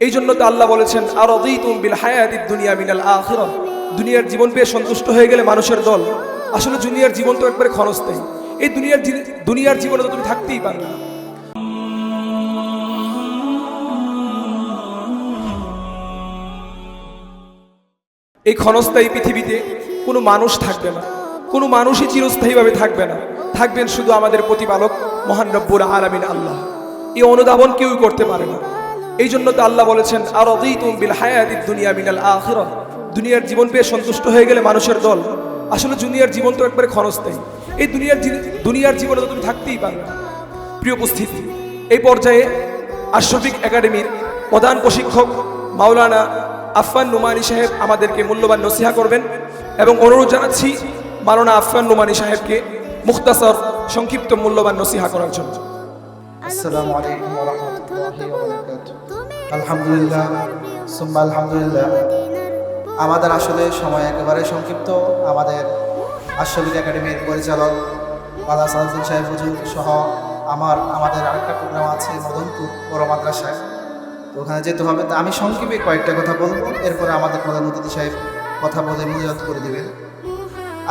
এই জন্য তো আল্লাহ বলেছেন আর তুম বিল হায়াতি দুনিয়া মিনাল আখিরা দুনিয়ার জীবন পেয়ে সন্তুষ্ট হয়ে গেলে মানুষের দল। আসলে দুনিয়ার জীবন তো একবারে ক্ষণস্থায়ী। এই দুনিয়ার দুনিয়ার জীবনে তো তুমি থাকতেই পারবে না। এই ক্ষণস্থায়ী পৃথিবীতে কোনো মানুষ থাকবে না। কোনো মানুষই চিরস্থায়ীভাবে থাকবে না। থাকবেন শুধু আমাদের প্রতিপালক মহান রব্বুর আলামিন আল্লাহ। এই অনুধাবন কেউই করতে পারে না। এই জন্য তো আল্লাহ বলেছেন আর বিল হায়াতি দুনিয়া মিনাল আখিরা দুনিয়ার জীবন পেয়ে সন্তুষ্ট হয়ে গেলে মানুষের দল। আসলে দুনিয়ার জীবন তো একবারে ক্ষণস্থায়ী এই দুনিয়ার দুনিয়ার জীবনে তো তুমি থাকতেই পারবে প্রিয় উপস্থিতি, এই পর্যায়ে আশরফিক একাডেমির প্রধান প্রশিক্ষক মাওলানা আফফান নুমানি সাহেব আমাদেরকে মূল্যবান নসিহা করবেন এবং অনুরোধ জানাচ্ছি মাওলানা আফফান নুমানি সাহেবকে মুখতাসর, সংক্ষিপ্ত মূল্যবান নসিহা করার জন্য। আসসালামু আলাইকুম ওয়া রাহমাতুল্লাহি ওয়া বারাকাতুহু। আলহামদুলিল্লাহ, সুম্মা আলহামদুলিল্লাহ। আমাদের আসলে সময় একেবারে সংক্ষিপ্ত। আমাদের আশরফিক একাডেমির পরিচালক বালা সালুদ্দিন সাহেব হুজুর সহ আমার, আমাদের আরেকটা প্রোগ্রাম আছে মদনপুর বড় মাদ্রাসায়। তো ওখানে যেতে হবে। তা আমি সংক্ষেপে কয়েকটা কথা বলব। এরপরে আমাদের প্রধান অতিথি সাহেব কথা বলে মূল্যায়ন করে দিবেন।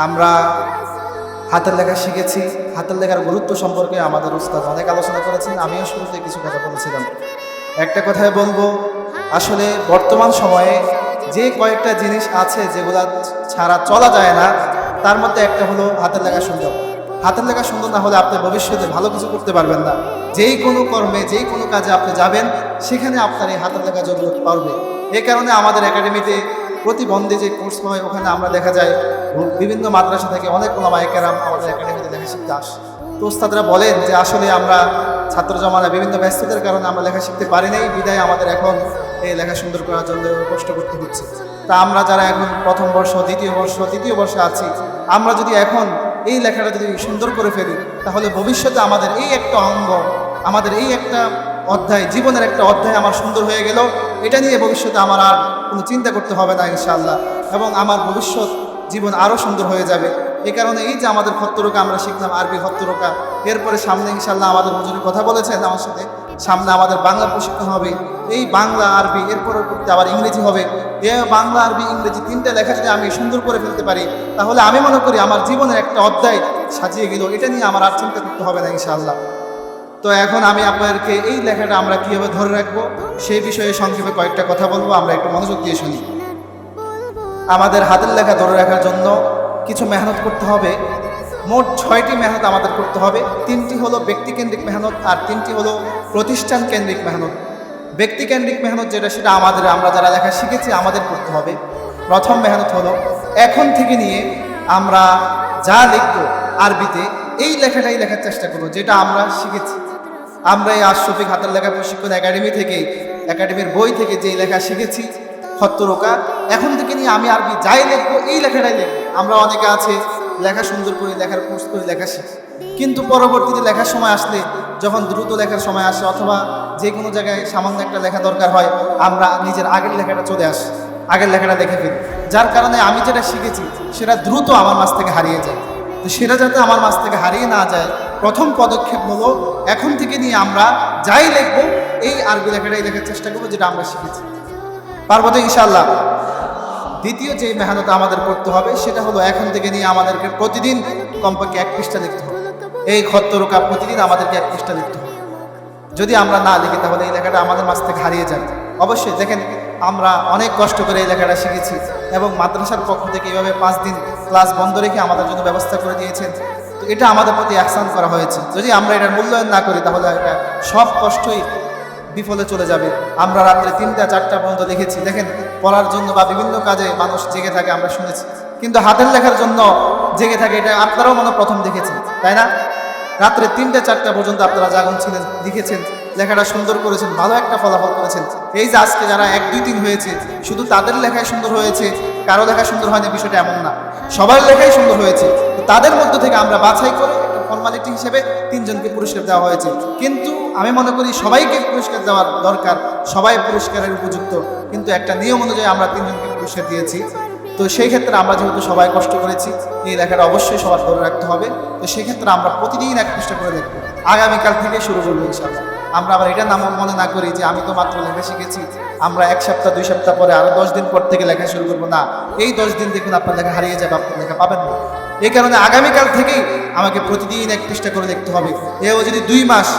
আমরা হাতের লেখা শিখেছি। হাতের লেখার গুরুত্ব সম্পর্কে আমাদের উস্তাদ অনেক আলোচনা করেছেন, আমিও শুরুতে কিছু কথা বলেছিলাম। একটা কথায় বলব, আসলে বর্তমান সময়ে যে কয়েকটা জিনিস আছে যেগুলা ছাড়া চলা যায় না, তার মধ্যে একটা হলো হাতের লেখা সুন্দর। হাতের লেখা সুন্দর না হলে আপনি ভবিষ্যতে ভালো কিছু করতে পারবেন না। যেই কোনো কর্মে, যেই কোনো কাজে আপনি যাবেন, সেখানে আপনার এই হাতের লেখা জরুরত পারবে এ কারণে আমাদের একাডেমিতে প্রতিবন্ধী যে কোর্স হয়, ওখানে আমরা দেখা যায়, বিভিন্ন মাদ্রাসা থেকে অনেক ওলামা একেরাম আমাদের একাডেমিতে লেখা শিখতে আসে। তো ওস্তাদরা বলেন যে, আসলে আমরা ছাত্র জমানা বিভিন্ন ব্যস্ততার কারণে আমরা লেখা শিখতে পারি নাই, বিদায় আমাদের এখন এই লেখা সুন্দর করার জন্য কষ্ট করতে হচ্ছে। তা আমরা যারা এখন প্রথম বর্ষ, দ্বিতীয় বর্ষ, তৃতীয় বর্ষে আছি, আমরা যদি এখন এই লেখাটা যদি সুন্দর করে ফেলি, তাহলে ভবিষ্যতে আমাদের এই একটা অঙ্গ, আমাদের এই একটা অধ্যায়, জীবনের একটা অধ্যায় আমার সুন্দর হয়ে গেল। এটা নিয়ে ভবিষ্যতে আমার আর কোনো চিন্তা করতে হবে না ইনশাআল্লাহ। এবং আমার ভবিষ্যৎ জীবন আরও সুন্দর হয়ে যাবে। এই কারণে এই যে আমাদের হত্তরকা আমরা শিখলাম আরবি হত্তরকা এরপরে সামনে ইনশাল্লাহ আমাদের হুজুরের কথা বলেছেন আমার সাথে। সামনে আমাদের বাংলা প্রশিক্ষণ হবে। এই বাংলা, আরবি এরপরে করতে আবার ইংরেজি হবে। এ বাংলা, আরবি, ইংরেজি তিনটা লেখা যদি আমি সুন্দর করে ফেলতে পারি, তাহলে আমি মনে করি আমার জীবনের একটা অধ্যায় সাজিয়ে গেল। এটা নিয়ে আমার আর চিন্তা করতে হবে না ইনশাআল্লাহ। তো এখন আমি আপনাদেরকে এই লেখাটা আমরা কীভাবে ধরে রাখব, সেই বিষয়ে সংক্ষেপে কয়েকটা কথা বলব, আমরা একটু মনোযোগ দিয়ে শুনি। আমাদের হাতের লেখা ধরে রাখার জন্য কিছু মেহনত করতে হবে। মোট ছয়টি মেহনত আমাদের করতে হবে। তিনটি হলো ব্যক্তিকেন্দ্রিক মেহনত আর তিনটি হলো প্রতিষ্ঠান কেন্দ্রিক মেহনত। ব্যক্তিকেন্দ্রিক মেহনত যেটা, সেটা আমাদের, আমরা যারা লেখা শিখেছি, আমাদের করতে হবে। প্রথম মেহনত হলো, এখন থেকে নিয়ে আমরা যা লিখব আরবিতে, এই লেখাটাই লেখার চেষ্টা করব, যেটা আমরা শিখেছি। আমরা এই আশরফিক হাতের লেখা প্রশিক্ষণ একাডেমি থেকে, একাডেমির বই থেকে যেই লেখা শিখেছি হত্তরকা এখন থেকে নিয়ে আমি আরবি যাই লিখব, এই লেখাটাই লিখব। আমরা অনেকে আছে, লেখা সুন্দর করে, লেখার কোর্স করে লেখা শিখি। কিন্তু পরবর্তীতে লেখার সময় আসলে, যখন দ্রুত লেখার সময় আসে, অথবা যে কোনো জায়গায় সামান্য একটা লেখা দরকার হয়, আমরা নিজের আগের লেখাটা চলে আসি, আগের লেখাটা দেখে ফেলি। যার কারণে আমি যেটা শিখেছি, সেটা দ্রুত আমার মাছ থেকে হারিয়ে যায়। তো সেটা যাতে আমার মাছ থেকে হারিয়ে না যায় প্রথম পদক্ষেপ হলো, এখন থেকে নিয়ে আমরা যাই লিখব, এই আরবি লেখাটাই লেখার চেষ্টা করব, যেটা আমরা শিখেছি। পারব ইনশাল্লাহ দ্বিতীয় যে মেহনত আমাদের করতে হবে, সেটা হলো এখন থেকে নিয়ে আমাদেরকে প্রতিদিন কমপক্ষে এক পৃষ্ঠা লিখতে হবে। এই খত্তরকা প্রতিদিন আমাদেরকে এক পৃষ্ঠা লিখতে হবে। যদি আমরা না লিখি, তাহলে এই লেখাটা আমাদের মাছ থেকে হারিয়ে যায়। অবশ্যই দেখেন, আমরা অনেক কষ্ট করে এই লেখাটা শিখেছি এবং মাদ্রাসার পক্ষ থেকে এইভাবে পাঁচ দিন ক্লাস বন্ধ রেখে আমাদের জন্য ব্যবস্থা করে দিয়েছেন। এটা আমাদের প্রতি অ্যাকশান করা হয়েছে। যদি আমরা এটার মূল্যায়ন না করি, তাহলে এটা সব কষ্টই বিফলে চলে যাবে। আমরা রাত্রে তিনটা, চারটা পর্যন্ত লিখেছি দেখেন, পড়ার জন্য বা বিভিন্ন কাজে মানুষ জেগে থাকে, আমরা শুনেছি। কিন্তু হাতের লেখার জন্য জেগে থাকে, এটা আপনারাও মনে প্রথম দেখেছেন, তাই না? রাত্রে তিনটা, চারটা পর্যন্ত আপনারা জাগন ছিলেন, লিখেছেন, লেখাটা সুন্দর করেছেন, ভালো একটা ফলাফল করেছেন। এই যে আজকে যারা এক, দুই দিন হয়েছে, শুধু তাদের লেখায় সুন্দর হয়েছে, কারও লেখা সুন্দর হয়নি, বিষয়টা এমন না। সবার লেখাই সুন্দর হয়েছে। তাদের মধ্য থেকে আমরা বাছাই করে একটা ফর্মালিটি হিসেবে তিনজনকে পুরস্কার দেওয়া হয়েছে। কিন্তু আমি মনে করি সবাইকে পুরস্কার দেওয়ার দরকার, সবাই পুরস্কারের উপযুক্ত। কিন্তু একটা নিয়ম অনুযায়ী আমরা তিনজনকে পুরস্কার দিয়েছি। তো সেই ক্ষেত্রে আমরা যেহেতু সবাই কষ্ট করেছি, এই লেখাটা অবশ্যই সবার ধরে রাখতে হবে। তো সেই ক্ষেত্রে আমরা প্রতিদিন এক পৃষ্ঠা করে দেখব। আগামীকাল থেকে শুরু করব ইনশাআল্লাহ। আমরা আবার এটা নাম মনে না করি যে আমি তো মাত্র লেখা শিখেছি। আমরা এক সপ্তাহ, দুই সপ্তাহ পরে আরও দশ দিন পর থেকে লেখা শুরু করব। না, এই দশ দিন দেখুন আপনার লেখা হারিয়ে যাবে, আপনার লেখা পাবেন না। এই কারণে আগামীকাল থেকেই আমাকে প্রতিদিন এক পৃষ্ঠা করে দেখতে হবে। এও যদি দুই মাস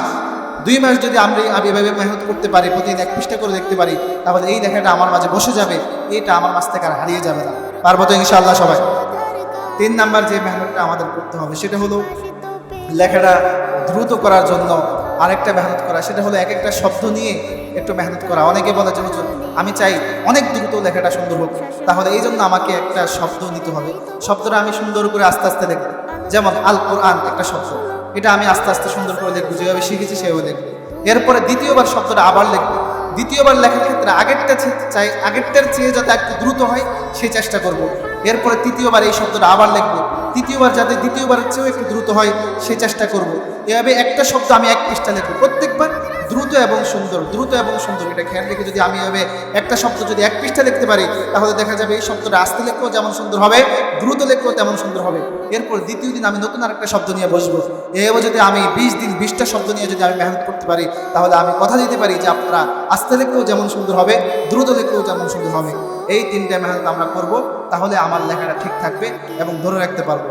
দুই মাস যদি আমরা আমি এভাবে মেহনত করতে পারি, প্রতিদিন এক পৃষ্ঠা করে দেখতে পারি, তাহলে এই দেখাটা আমার মাঝে বসে যাবে, এটা আমার মাঝ থেকে আর হারিয়ে যাবে না। পারব তো ইনশাআল্লাহ সবাই? তিন নাম্বার যে মেহনতটা আমাদের করতে হবে, সেটা হলো লেখাটা দ্রুত করার জন্য আরেকটা মেহনত করা। সেটা হলো এক একটা শব্দ নিয়ে একটু মেহনত করা। অনেকে বলে যে আমি চাই অনেক দ্রুত লেখাটা সুন্দর হোক। তাহলে এই জন্য আমাকে একটা শব্দ নিতে হবে। শব্দটা আমি সুন্দর করে আস্তে আস্তে লিখব। যেমন আল কোরআন একটা শব্দ। এটা আমি আস্তে আস্তে সুন্দর করে লিখব। যেভাবে শিখেছি সেভাবে লিখব। এরপরে দ্বিতীয়বার শব্দটা আবার লিখব। দ্বিতীয়বার লেখার ক্ষেত্রে আগেরটা চাই, আগেরটার চেয়ে যাতে একটু দ্রুত হয় সেই চেষ্টা করব। এরপরে তৃতীয়বার এই শব্দটা আবার লিখব। তৃতীয়বার যাতে দ্বিতীয়বারের চেয়েও একটু দ্রুত হয় সেই চেষ্টা করব। এভাবে একটা শব্দ আমি এক পৃষ্ঠা লিখব। প্রত্যেকবার দ্রুত এবং সুন্দর, দ্রুত এবং সুন্দর। এটা খেয়াল রেখে যদি আমি এভাবে একটা শব্দ যদি এক পৃষ্ঠা লিখতে পারি, তাহলে দেখা যাবে এই শব্দটা আস্তে লিখলেও যেমন সুন্দর হবে, দ্রুত লিখলেও তেমন সুন্দর হবে। এরপর দ্বিতীয় দিন আমি নতুন আরেকটা শব্দ নিয়ে বসবো। এভাবে যদি আমি বিশ দিন, বিশটা শব্দ নিয়ে যদি আমি মেহনত করতে পারি, তাহলে আমি কথা দিতে পারি যে আপনারা আস্তে লিখলেও যেমন সুন্দর হবে, দ্রুত লিখলেও যেমন সুন্দর হবে। এই তিনটা মেহনত আমরা করব। তাহলে আমার লেখাটা ঠিক থাকবে এবং ধরে রাখতে পারব।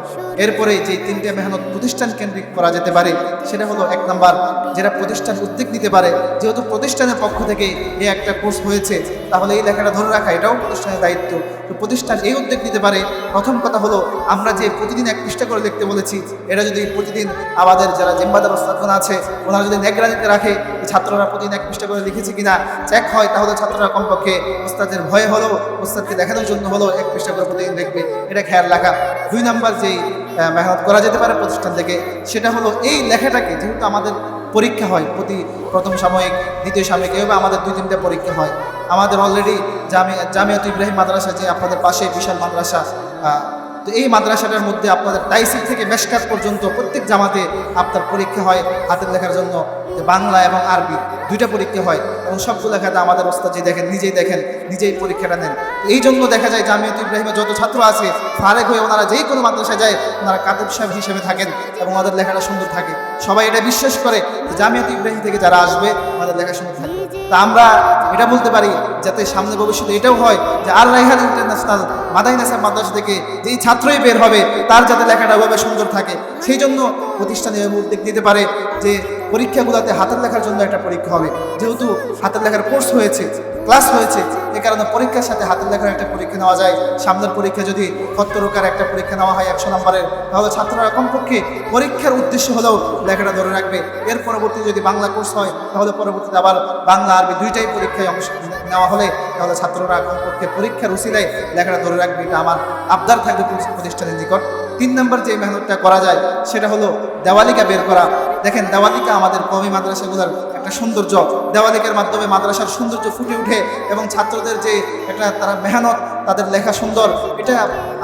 এরপরে যে তিনটে মেহনত প্রতিষ্ঠান কেন্দ্রিক করা যেতে পারে, সেটা হলো এক নাম্বার, যেটা প্রতিষ্ঠান উদ্যোগ নিতে পারে। যেহেতু প্রতিষ্ঠানের পক্ষ থেকে এই একটা কোর্স হয়েছে, তাহলে এই লেখাটা ধরে রাখা, এটাও প্রতিষ্ঠানের দায়িত্ব। তো প্রতিষ্ঠান এই উদ্যোগ নিতে পারে। প্রথম কথা হলো, আমরা যে প্রতিদিন এক পৃষ্ঠা করে লিখতে বলেছি, এটা যদি প্রতিদিন আমাদের যারা জিম্বাদার ওস্তাদগণ আছে, ওনারা যদি নেগরানিতে রাখে ছাত্ররা প্রতিদিন এক পৃষ্ঠা করে লিখেছে কিনা চেক হয়, তাহলে ছাত্ররা কমপক্ষে ওস্তাদের ভয়ে হলো ওস্তাদকে দেখানোর জন্য হলো এক পৃষ্ঠা করে প্রতিদিন দেখবে। এটা খেয়াল রাখা। দুই নাম্বার যেই মেহনত করা যেতে পারে প্রতিষ্ঠান থেকে, সেটা হলো এই লেখাটাকে, যেহেতু আমাদের পরীক্ষা হয় প্রতি প্রথম সাময়িক, দ্বিতীয় সাময়িক, এভাবে আমাদের দুই তিনটা পরীক্ষা হয়। আমাদের অলরেডি জামিয়া জামিয়াত ইব্রাহিম মাদ্রাসা যে আপনাদের পাশে বিশাল মাদ্রাসা তো এই মাদ্রাসাটার মধ্যে আপনাদের তাইসির থেকে মেশকাত পর্যন্ত প্রত্যেক জামাতে আপনার পরীক্ষা হয় হাতের লেখার জন্য। বাংলা এবং আরবি দুইটা পরীক্ষা হয়। এবং সবগুলো লেখাতে আমাদের ওস্তাদ দেখেন, নিজেই দেখেন, নিজেই পরীক্ষাটা নেন। এই জন্য দেখা যায় জামিয়ত ইব্রাহিমের যত ছাত্র আছে, ফারেক হয়ে ওনারা যেই কোনো মাদ্রাসায় যায়, ওনারা কাতেব সাহেব হিসেবে থাকেন এবং ওদের লেখাটা সুন্দর থাকে। সবাই এটা বিশ্বাস করে যে জামিয়াত ইব্রাহিম থেকে যারা আসবে আমাদের লেখা সুন্দর থাকবে। তা আমরা এটা বলতে পারি যাতে সামনে ভবিষ্যতে এটাও হয় যে আর রাইহান ইন্টারন্যাশনাল মাদাইনাসার মাদ্রাসা থেকে যেই ছাত্রই বের হবে, তার যাতে লেখাটা ওভাবে সুন্দর থাকে। সেই জন্য প্রতিষ্ঠানে উদ্যোগ নিতে পারে যে পরীক্ষাগুলোতে হাতের লেখার জন্য একটা পরীক্ষা হবে। যেহেতু হাতের লেখার কোর্স হয়েছে, ক্লাস হয়েছে, এ কারণে পরীক্ষার সাথে হাতের লেখার একটা পরীক্ষা নেওয়া যায়। সামনের পরীক্ষা যদি কত্তরকার একটা পরীক্ষা নেওয়া হয় একশো নম্বরের, তাহলে ছাত্ররা কমপক্ষে পরীক্ষার উদ্দেশ্য হলেও লেখাটা ধরে রাখবে। এর পরবর্তী যদি বাংলা কোর্স হয়, তাহলে পরবর্তীতে আবার বাংলা, আরবি দুইটাই পরীক্ষায় অংশ নেওয়া হলে তাহলে ছাত্ররা কমপক্ষে পরীক্ষার উসিলায় লেখাটা ধরে রাখবে। এটা আমার আবদার থাকবে প্রতিষ্ঠানের নিকট। তিন নম্বর যে মেহনতটা করা যায়, সেটা হলো দেওয়ালিকা বের করা। দেখেন, দেওয়ালিকা আমাদের কমি মাদ্রাসাগুলোর একটা সৌন্দর্য দেওয়ালিকার মাধ্যমে মাদ্রাসার সৌন্দর্য ফুটে উঠে এবং ছাত্রদের যে একটা তারা মেহনত, তাদের লেখা সুন্দর, এটা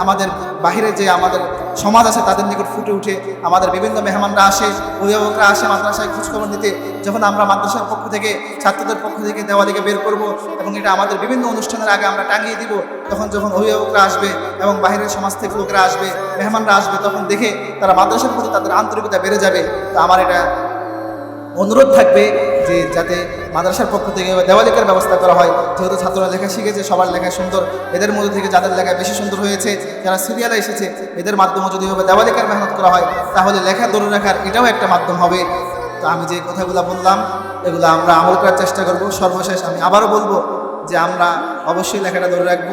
আমাদের বাহিরে যে আমাদের সমাজ আছে তাদের নিকট ফুটে উঠে। আমাদের বিভিন্ন মেহমানরা আসে, অভিভাবকরা আসে মাদ্রাসায় খোঁজখবর নিতে। যখন আমরা মাদ্রাসার পক্ষ থেকে, ছাত্রদের পক্ষ থেকে দেওয়ালিকে বের করব এবং এটা আমাদের বিভিন্ন অনুষ্ঠানের আগে আমরা টাঙিয়ে দিব, তখন যখন অভিভাবকরা আসবে এবং বাইরের সমাজ থেকে লোকরা আসবে, মেহমানরা আসবে, তখন দেখে তারা মাদ্রাসার প্রতি তাদের আন্তরিকতা বেড়ে যাবে। তো আমার এটা অনুরোধ থাকবে যে যাতে মাদ্রাসার পক্ষ থেকে দেওয়ালিকার ব্যবস্থা করা হয়, যেহেতু ছাত্ররা লেখা শিখেছে, সবার লেখা সুন্দর। এদের মধ্যে থেকে যাদের লেখা বেশি সুন্দর হয়েছে, যারা সিরিয়ালে এসেছে, এদের মাধ্যমে যদি এভাবে দেওয়ালিকার মেহনত করা হয়, তাহলে লেখা ধরে রাখার এটাও একটা মাধ্যম হবে। তো আমি যে কথাগুলো বললাম, এগুলো আমরা আমল করার চেষ্টা করব। সর্বশেষ আমি আবারও বলব যে আমরা অবশ্যই লেখাটা ধরে রাখব।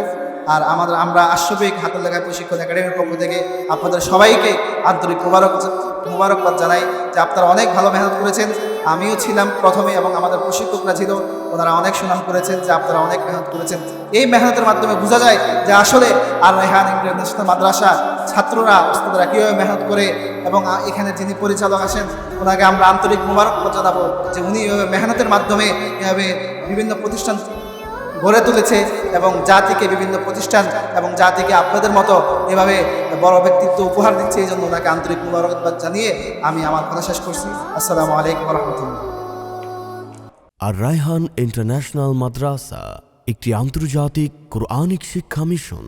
আর আমাদের, আমরা আশ্ববিক হাতের লেখা প্রশিক্ষণ একাডেমির পক্ষ থেকে আপনাদের সবাইকে আন্তরিক মুবারক, মুবারকবাদ জানাই যে আপনারা অনেক ভালো মেহনত করেছেন। আমিও ছিলাম প্রথমে এবং আমাদের প্রশিক্ষকরা ছিল, ওনারা অনেক সুনাম করেছেন যে আপনারা অনেক মেহনত করেছেন। এই মেহনতের মাধ্যমে বোঝা যায় যে আসলে আর রেহান ইন্টারন্যাশনাল মাদ্রাসা ছাত্ররা, ওস্তাদরা কীভাবে মেহনত করে এবং এখানে যিনি পরিচালক আসেন ওনাকে আমরা আন্তরিক মোবারক জানাব যে উনি এভাবে মেহনতের মাধ্যমে এভাবে বিভিন্ন প্রতিষ্ঠান গড়ে তুলেছে এবং জাতিকে বিভিন্ন প্রতিষ্ঠান এবং জাতিকে আপনাদের মতো এভাবে বড় ব্যক্তিত্ব উপহার দিচ্ছে, এই জন্য ওনাকে আন্তরিক মুবারকবাদ জানিয়ে আমি আমার কথা শেষ করছি। আসসালামু আলাইকুম রহমতুল্লাহ। আর রায়হান ইন্টারন্যাশনাল মাদ্রাসা, একটি আন্তর্জাতিক কোরআনিক শিক্ষা মিশন।